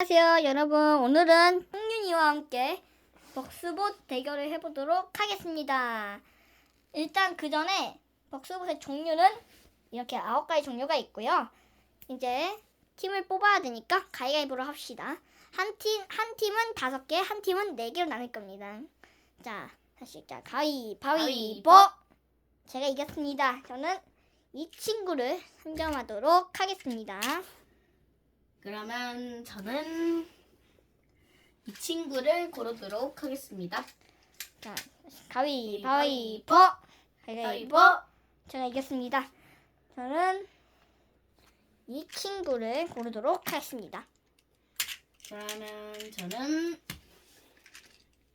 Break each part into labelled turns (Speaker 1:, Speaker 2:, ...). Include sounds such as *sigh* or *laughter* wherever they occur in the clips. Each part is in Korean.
Speaker 1: 안녕하세요 여러분. 오늘은 홍윤이와 함께 벅스봇 대결을 해보도록 하겠습니다. 일단 그 전에 벅스봇의 종류는 이렇게 아홉 가지 종류가 있고요. 이제 팀을 뽑아야 되니까 가위가위보로 합시다. 한 팀, 한 팀은 다섯 개, 한 팀은 네 개로 나눌 겁니다. 자 다시 자 가위바위보. 제가 이겼습니다. 저는 이 친구를 선점하도록 하겠습니다
Speaker 2: 그러면 저는 이 친구를 고르도록 하겠습니다.
Speaker 1: 자, 가위바위보. 가위바위보. 제가 이겼습니다. 저는 이 친구를 고르도록 하겠습니다.
Speaker 2: 그러면 저는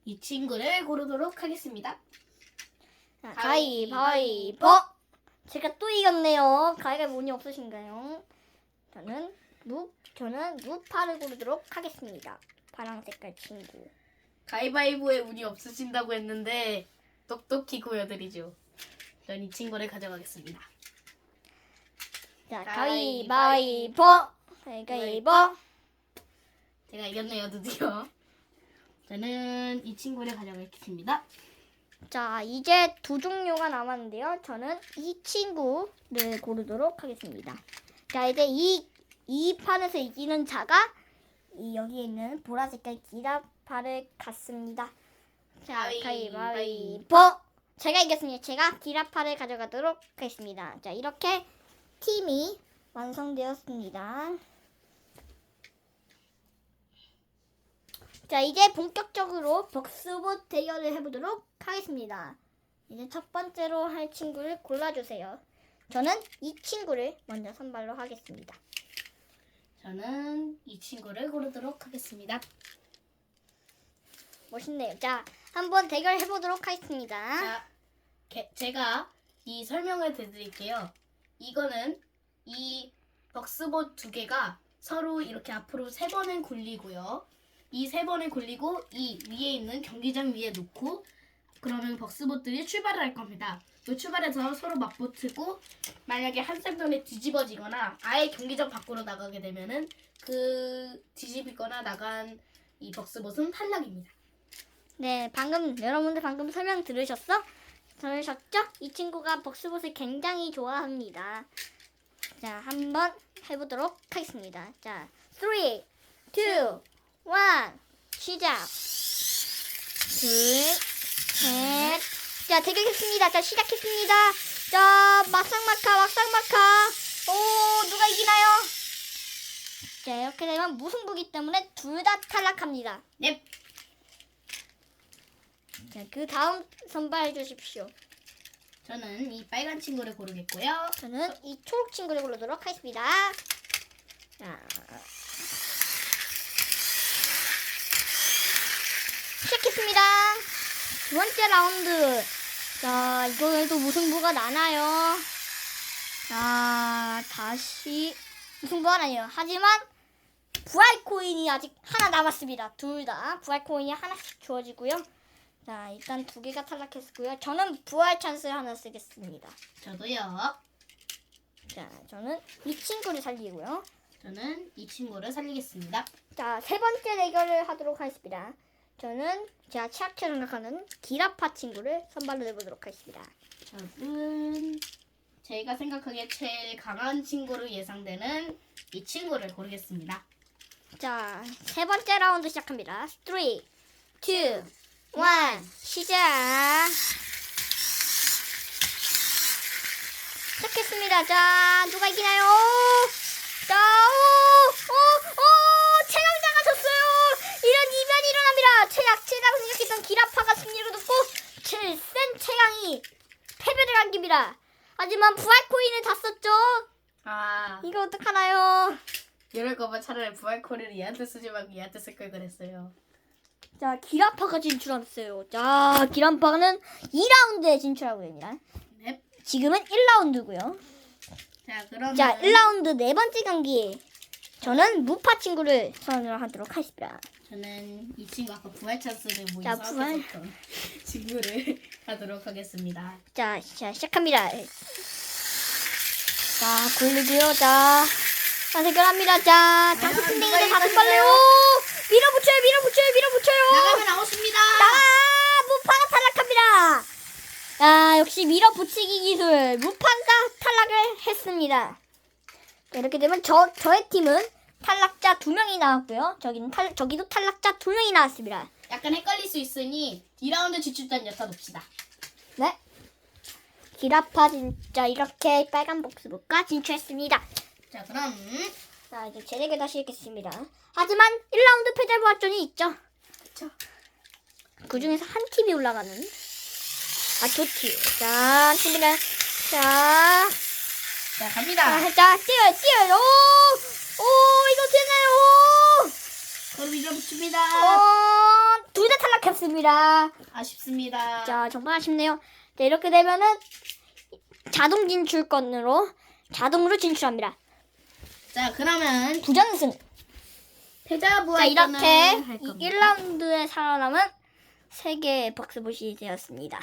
Speaker 2: 이 친구를 고르도록 하겠습니다.
Speaker 1: 자,
Speaker 2: 가위바위보.
Speaker 1: 제가 또 이겼네요. 가위바위보 운이 없으신가요? 저는 무파를 고르도록 하겠습니다. 파랑 색깔 친구.
Speaker 2: 가위바위보에 운이 없으신다고 했는데 똑똑히 보여드리죠. 전 이 친구를 가져가겠습니다.
Speaker 1: 자.
Speaker 2: 가위바위보.
Speaker 1: 가위바위보.
Speaker 2: 제가 이겼네요, 드디어. 저는 이 친구를 가져가겠습니다.
Speaker 1: 자, 이제 두 종류가 남았는데요. 저는 이 친구를 고르도록 하겠습니다. 자, 이제 이, 이 판에서 이기는 자가 이 여기에 있는 보라색깔 기라파를 갖습니다. 자,
Speaker 2: 가위바위보.
Speaker 1: 가위바위보. 제가 이겼습니다. 제가 기라파를 가져가도록 하겠습니다. 자, 이렇게 팀이 완성되었습니다. 자, 이제 본격적으로 벅스봇 대결을 해보도록 하겠습니다. 이제 첫 번째로 할 친구를 골라주세요. 저는 이 친구를 먼저 선발로 하겠습니다.
Speaker 2: 저는 이 친구를 고르도록 하겠습니다.
Speaker 1: 멋있네요. 자, 한번 대결해 보도록 하겠습니다.
Speaker 2: 자, 게- 제가 이 설명을 드릴게요. 이거는 이 벅스봇 두 개가 서로 이렇게 앞으로 세 번은 굴리고요. 이 세 번을 굴리고 이 위에 있는 경기장 위에 놓고 그러면 벅스봇들이 출발을 할 겁니다. 그 출발해서 서로 맞붙고 만약에 한 쌍전에 뒤집어지거나 아예 경기장 밖으로 나가게 되면은 그 뒤집거나 나간 이 벅스봇은 탈락입니다.
Speaker 1: 네, 방금 여러분들 방금 설명 들으셨어? 들으셨죠? 이 친구가 벅스봇을 굉장히 좋아합니다. 자, 한번 해보도록 하겠습니다. 자, 3, 2, 1, 시작. 둘, 셋. 자, 대결했습니다. 자, 시작했습니다. 자, 막상막하, 막상막하. 오, 누가 이기나요? 자, 이렇게 되면 무승부기 때문에 둘 다 탈락합니다.
Speaker 2: 넵.
Speaker 1: 자, 그 다음 선발해 주십시오.
Speaker 2: 저는 이 빨간 친구를 고르겠고요.
Speaker 1: 저는 이 초록 친구를 고르도록 하겠습니다. 자, 시작했습니다. 두 번째 라운드. 자, 이번에도 무승부가 나나요? 자, 다시 무승부가 나요. 하지만 부활 코인이 아직 하나 남았습니다. 둘 다 부활 코인이 하나씩 주어지고요. 자, 일단 두 개가 탈락했고요. 저는 부활 찬스 하나 쓰겠습니다.
Speaker 2: 저도요.
Speaker 1: 자, 저는 이 친구를 살리고요.
Speaker 2: 저는 이 친구를 살리겠습니다.
Speaker 1: 자, 세 번째 대결을 하도록 하겠습니다. 저는 제가 최악처 생각하는 기라파 친구를 선발로 내보도록 하겠습니다.
Speaker 2: 저는 제가 생각하기에 제일 강한 친구로 예상되는 이 친구를 고르겠습니다.
Speaker 1: 자, 세 번째 라운드 시작합니다. 3, 2, 1, 시작! 시작했습니다. 자, 누가 이기나요? 자, 오, 오, 오, 최강자가 졌어요! 이런 이변이 일어납니다. 최강 생각했던 기라파가 승리를 얻고, 제일 센 최강이 패배를 안깁니다. 하지만 부활 코인을 다 썼죠?
Speaker 2: 아,
Speaker 1: 이거 어떡하나요?
Speaker 2: 이럴 거면 차라리 부활코를 얘한테 쓰지 말고 얘한테 쓸 걸 그랬어요.
Speaker 1: 자, 기라파가 진출했어요. 자, 기라파는 2라운드에 진출하고 됩니다.
Speaker 2: 네.
Speaker 1: 지금은 1라운드고요.
Speaker 2: 자, 그러면
Speaker 1: 자, 1라운드 네 번째 경기. 저는 무파 친구를 선언을 하도록 하겠습니다.
Speaker 2: 저는 이 친구 아까 부활 찬스를 뭐
Speaker 1: 자,
Speaker 2: 이상하게
Speaker 1: 부활.
Speaker 2: 썼던 친구를 *laughs* 하도록 하겠습니다.
Speaker 1: 자, 자 시작합니다. 자, 굴리고요. 자, 자, 대결합니다. 자, 장수풍뎅이들
Speaker 2: 누가
Speaker 1: 다섯 발레. 오! 밀어붙여요, 밀어붙여요, 밀어붙여요.
Speaker 2: 나가면 아웃입니다.
Speaker 1: 나가! 무파가 탈락합니다. 아, 역시 밀어붙이기 기술. 무파가 탈락을 했습니다. 자, 이렇게 되면 저, 저의 팀은 탈락자 두 명이 나왔고요. 저기는 탈, 저기도 탈락자 두 명이 나왔습니다.
Speaker 2: 약간 헷갈릴 수 있으니 2라운드 지출단 엿어봅시다.
Speaker 1: 네. 기라파 진짜 이렇게 빨간 복수복과 진출했습니다.
Speaker 2: 자, 그럼
Speaker 1: 자, 이제 제 대결 다시 읽겠습니다. 하지만 1라운드 패자 부활전이 있죠.
Speaker 2: 그쵸.
Speaker 1: 그 중에서 한 팀이 올라가는 아, 두 팀. 자, 한 팀이랑 자,
Speaker 2: 자, 갑니다.
Speaker 1: 자, 자, 뛰어요, 뛰어요. 오! 오, 이거 되나요?
Speaker 2: 그럼 밀어붙입니다.
Speaker 1: 어, 둘 다 탈락했습니다.
Speaker 2: 아쉽습니다.
Speaker 1: 자, 정말 아쉽네요. 자, 이렇게 되면은 자동 진출권으로 자동으로 진출합니다.
Speaker 2: 자, 그러면
Speaker 1: 부전승.
Speaker 2: 패자
Speaker 1: 자,
Speaker 2: 부활전을
Speaker 1: 이렇게 할이
Speaker 2: 겁니다.
Speaker 1: 1라운드에 살아남은 세 개의 박스봇이 되었습니다.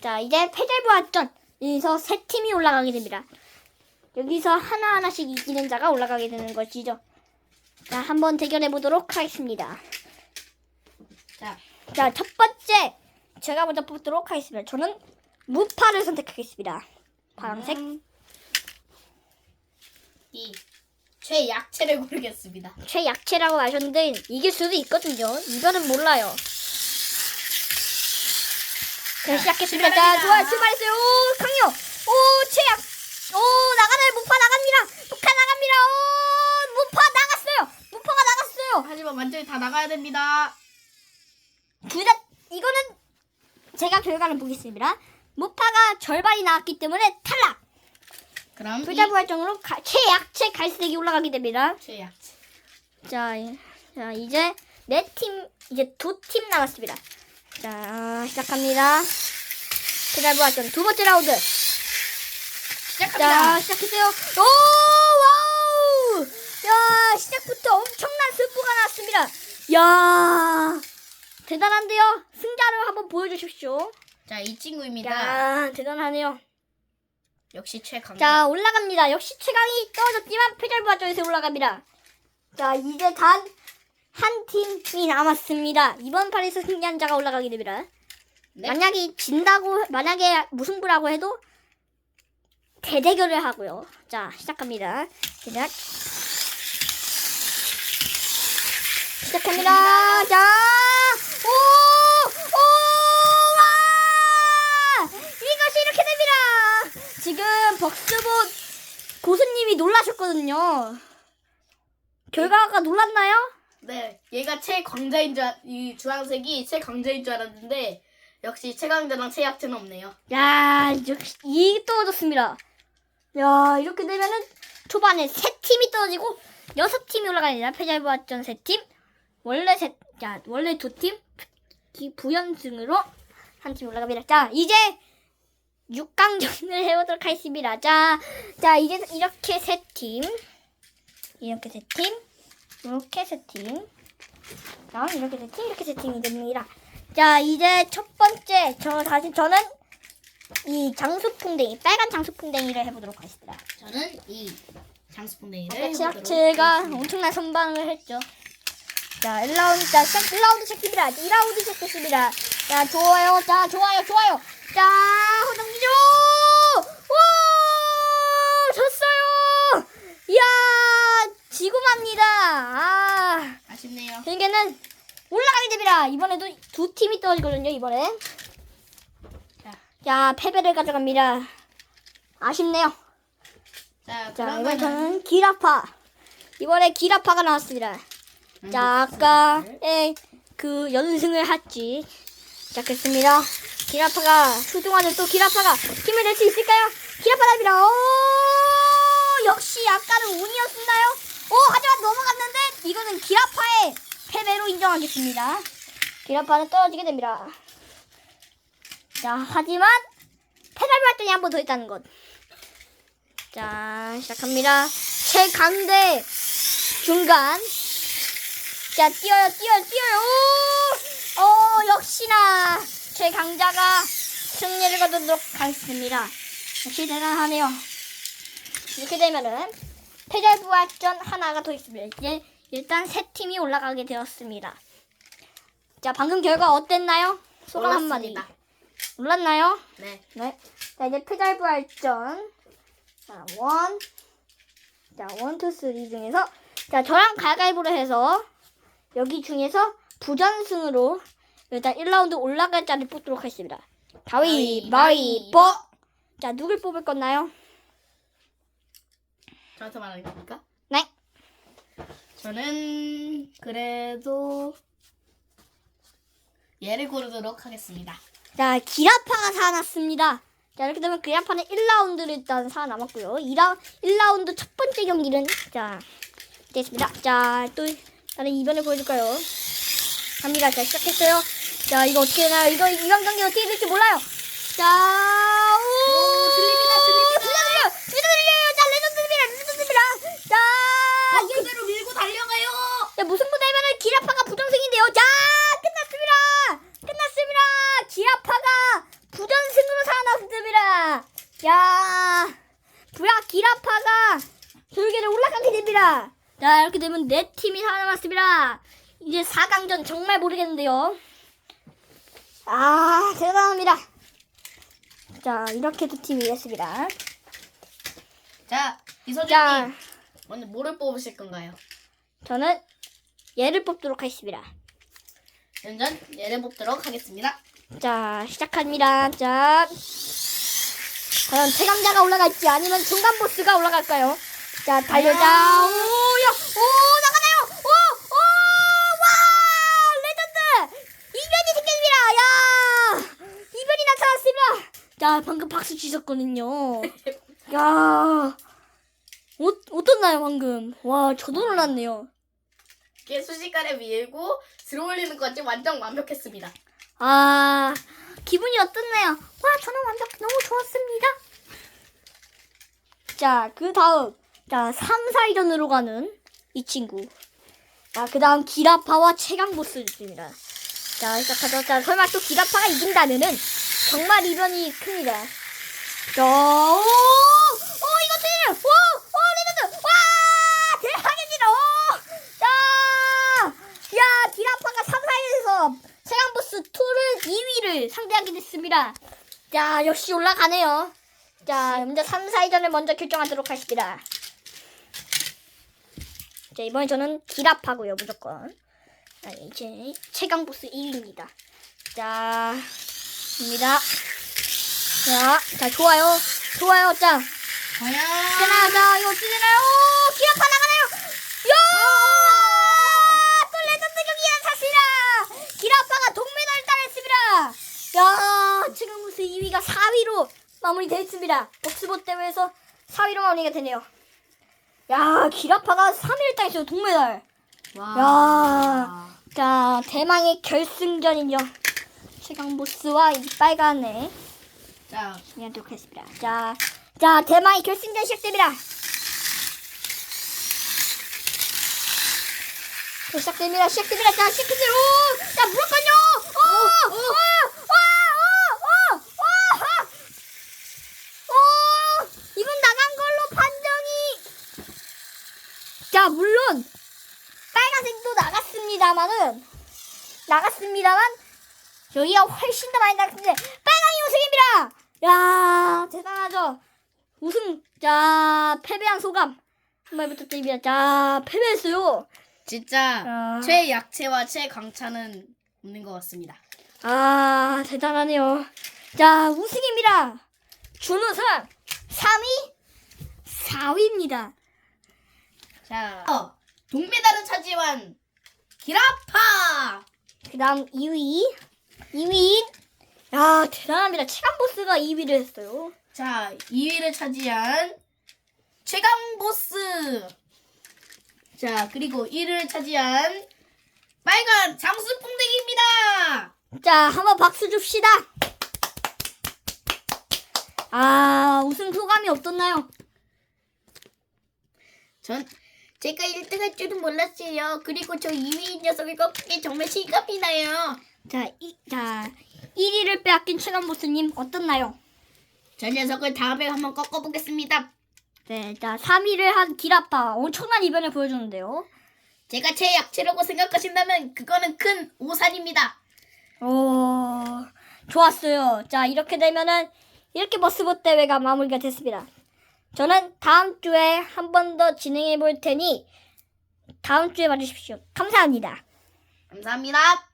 Speaker 1: 자, 이제 패자부활전. 여기서 세 팀이 올라가게 됩니다. 여기서 하나하나씩 이기는 자가 올라가게 되는 것이죠. 자, 한번 대결해 보도록 하겠습니다.
Speaker 2: 자,
Speaker 1: 자, 첫 번째 제가 먼저 뽑도록 하겠습니다. 저는 무파를 선택하겠습니다. 파란색.
Speaker 2: 음, 이 최약체를 고르겠습니다.
Speaker 1: 최약체라고 하셨는데 이길 수도 있거든요. 이거는 몰라요. 자,
Speaker 2: 자,
Speaker 1: 시작했습니다. 자. 좋아요. 출발했어요. 오, 강요. 오, 최약. 오, 나가네. 무파 나갑니다. 무파 나갑니다. 오, 무파 나갔어요. 무파가 나갔어요.
Speaker 2: 하지만 완전히 다 나가야 됩니다.
Speaker 1: 둘 다, 이거는 제가 결과를 보겠습니다. 무파가 절반이 나왔기 때문에 탈락.
Speaker 2: 그럼
Speaker 1: 불자부활정으로 가- 최약체 갈색이 올라가게 됩니다.
Speaker 2: 이 최약체.
Speaker 1: 자, 이- 자 이제 네 팀 이제 두 팀 남았습니다. 자 시작합니다. 페달부활전 두 번째 라운드.
Speaker 2: 시작합니다.
Speaker 1: 자 시작했어요. 오 와우! 야 시작부터 엄청난 승부가 나왔습니다. 야 대단한데요. 승자를 한번 보여주십시오.
Speaker 2: 자, 이 친구입니다.
Speaker 1: 야 대단하네요.
Speaker 2: 역시 최강.
Speaker 1: 자 올라갑니다. 역시 최강이 떨어졌지만 패절부활전에서 올라갑니다. 자 이제 단 한 팀이 남았습니다. 이번 판에서 승리한 자가 올라가게 됩니다.
Speaker 2: 네.
Speaker 1: 만약에 진다고 만약에 무승부라고 해도 대대결을 하고요. 자 시작합니다. 시작. 시작합니다. 자, 오, 오, 와! 이것이 이렇게 됩니다. 지금 벅스봇 고수님이 놀라셨거든요. 결과가 놀랐나요?
Speaker 2: 네, 얘가 최강자인 줄, 알- 이 주황색이 최강자인 줄 알았는데 역시 최강자랑 최약체는 없네요.
Speaker 1: 야, 역시 이 떨어졌습니다. 야, 이렇게 되면은 초반에 세 팀이 떨어지고 여섯 팀이 올라가야 패자부활전 세 팀, 원래 세, 자, 원래 두 팀, 기- 부연승으로 한 팀 올라갑니다. 자, 이제 6강전을 해보도록 하겠습니다. 자, 자, 이제 이렇게 세 팀, 이렇게 세 팀, 이렇게 세 팀, 자, 이렇게 세 팀, 이렇게 세 팀이 됩니다. 자, 이제 첫 번째, 저 다시 저는 이 장수풍뎅이, 빨간 장수풍뎅이를 해보도록 하겠습니다.
Speaker 2: 저는 이 장수풍뎅이를 해보도록
Speaker 1: 제가
Speaker 2: 하겠습니다.
Speaker 1: 엄청난 선방을 했죠. 자, 1라운드, 자, 시작, 1라운드 시작입니다. 2라운드 시작했습니다. 자, 좋아요. 자, 좋아요, 좋아요. 자, 호동기죠! 와! 졌어요! 이야, 지고 맙니다. 아,
Speaker 2: 아쉽네요.
Speaker 1: 결국에는 올라가게 됩니다. 이번에도 두 팀이 떨어지거든요, 이번에.
Speaker 2: 자,
Speaker 1: 자, 패배를 가져갑니다. 아쉽네요.
Speaker 2: 자,
Speaker 1: 자, 이번 저는 기라파. 이번에 기라파가 나왔습니다. 자, 아까 에, 그 연승을 했지. 시작했습니다. 기라파가 수중하는 또 기라파가 힘을 낼 수 있을까요? 기라파답니다. 오, 역시 아까는 운이었나요? 오, 하지만 넘어갔는데 이거는 기라파의 패배로 인정하겠습니다. 기라파는 떨어지게 됩니다. 자, 하지만 페달 발전이 한 번 더 있다는 것. 자, 시작합니다. 최강대 중간. 자, 뛰어요, 뛰어요, 뛰어요. 오! 어, 역시나 최강자가 승리를 거두도록 하겠습니다. 역시 대단하네요. 이렇게 되면은 패자부활전 하나가 더 있습니다. 이제 일단 세 팀이 올라가게 되었습니다. 자, 방금 결과 어땠나요? 소감 한마디. 올랐나요?
Speaker 2: 네.
Speaker 1: 네. 자, 이제 패자부활전. 자, 원. 자, 원, 투, 쓰리 중에서. 자, 저랑 가위바위보를 해서 여기 중에서 부전승으로 일단 1라운드 올라갈 자를 뽑도록 하겠습니다. 가위바위보. 자, 누굴 뽑을 건가요?
Speaker 2: 저한테 말하는 겁니까?
Speaker 1: 네.
Speaker 2: 저는 그래도 얘를 고르도록 하겠습니다.
Speaker 1: 자, 기라파가 살아났습니다. 자, 이렇게 되면 기라파는 1라운드를 일단 살아남았고요. 2라, 1라운드 첫 번째 경기는, 자, 됐습니다. 자, 또, 다른 이변을 보여줄까요? 갑니다. 자, 시작했어요. 자, 이거 어떻게 되나요? 이거, 이번 경기 어떻게 될지 몰라요. 자, 오!
Speaker 2: 오, 들립니다, 들립니다.
Speaker 1: 들려, 들려! 들려, 들려요! 자, 레전드입니다, 레전드입니다! 자,
Speaker 2: 어,
Speaker 1: 이게
Speaker 2: 그대로 밀고 달려가요.
Speaker 1: 자, 무승부 되면은 기라파가 부전승인데요. 자, 끝났습니다. 끝났습니다. 기라파가 부전승으로 살아났습니다. 야, 부야 기라파가 결국에는 올라가게 됩니다. 자, 이렇게 되면 네 팀이 살아남았습니다. 이제 4강전 정말 모르겠는데요. 아, 대단합니다. 자, 이렇게 두 팀이 됐습니다.
Speaker 2: 자, 이소진님
Speaker 1: 자,
Speaker 2: 먼저 뭐를 뽑으실 건가요?
Speaker 1: 저는 얘를 뽑도록 하겠습니다.
Speaker 2: 연전 얘를 뽑도록 하겠습니다.
Speaker 1: 자, 시작합니다. 자, 과연 최강자가 올라갈지 아니면 중간 보스가 올라갈까요? 자, 달려자. 오, 야, 오, 나가나요? 오, 오, 와, 레전드! 이변이 생깁니다. 야, 이변이 나타났습니다. 자, 방금 박수 치셨거든요. 야, 어, 어떻나요, 방금? 와, 저도 놀랐네요.
Speaker 2: 이게 순식간에 밀고 들어올리는 것까지 완전 완벽했습니다.
Speaker 1: 아, 기분이 어떻나요? 와, 저는 완전 너무 좋았습니다. 자, 그 다음. 자, 3, 4위전으로 가는 이 친구. 자, 그 다음 기라파와 최강 보스입니다. 자, 시작하죠. 자, 설마 또 기라파가 이긴다면은 정말 이변이 큽니다. 자, 오! 오, 이거 틀려! 오! 오, 레전드! 와! 대박입니다! 오! 자! 야, 기라파가 3, 4위에서 최강보스 2를 2위를 상대하게 됐습니다. 자, 역시 올라가네요. 자, 먼저 3, 4위전을 먼저 결정하도록 하겠습니다. 자, 이번에 저는 기라파고요, 무조건. 자, 이제 최강 보스 1위입니다. 자, 입니다. 자, 자, 좋아요. 좋아요, 자.
Speaker 2: 과연
Speaker 1: 되나요? 자, 이거 어떻게 되나요? 오, 기아파 나가나요? 야! 또 레전드 경기가 샀습니다. 기라파가 동메달 따냈습니다. 야, 지금 무슨 2위가 4위로 마무리되었습니다. 옥스보 대회에서 4위로 마무리가 되네요. 야, 기라파가 3위를 따냈어요, 동메달.
Speaker 2: 와.
Speaker 1: 자, 대망의 결승전이죠. 최강 보스와 이 빨간애.
Speaker 2: 자,
Speaker 1: 진행하도록 하겠습니다. 자, 자, 대망의 결승전 시작됩니다. 자, 시작됩니다. 시작됩니다. 자, 시작됩니다. 오! 자, 무조건요! 오! 오! 오! 오! 오! 오! 오! 오! 이건 나간 걸로 판정이! 자, 물론, 빨간색도 나갔습니다만은, 나갔습니다만, 여기가 훨씬 더 많이 나갔는데, 빨강이 우승입니다! 야 대단하죠. 우승 자 패배한 소감 한번 부탁드립니다. 자 패배했어요.
Speaker 2: 진짜
Speaker 1: 아.
Speaker 2: 최약체와 최강차는 없는 것 같습니다.
Speaker 1: 아 대단하네요. 자 우승입니다. 준우승 3위 4위입니다.
Speaker 2: 자, 어, 동메달을 차지한 기라파.
Speaker 1: 그다음 2위 2위 야 대단합니다. 체감 보스가 2위를 했어요.
Speaker 2: 자, 2위를 차지한 최강 보스. 자, 그리고 1위를 차지한 빨간 장수 뽕대기입니다.
Speaker 1: 자 한번 박수 줍시다. 아 우승 소감이 어떻나요?
Speaker 2: 전 제가 1등 할 줄은 몰랐어요. 그리고 저 2위인 녀석을 꺾기 정말 실감이 나요.
Speaker 1: 자, 이, 자, 1위를 빼앗긴 최강 보스님 어떻나요?
Speaker 2: 저 녀석을 다음에 한번 꺾어보겠습니다.
Speaker 1: 네, 자 3위를 한 기라파 엄청난 이변을 보여주는데요.
Speaker 2: 제가 제 약체라고 생각하신다면 그거는 큰 오산입니다.
Speaker 1: 오, 좋았어요. 자, 이렇게 되면은 이렇게 버스봇 대회가 마무리가 됐습니다. 저는 다음 주에 한 번 더 진행해 볼 테니 다음 주에 봐주십시오. 감사합니다.
Speaker 2: 감사합니다.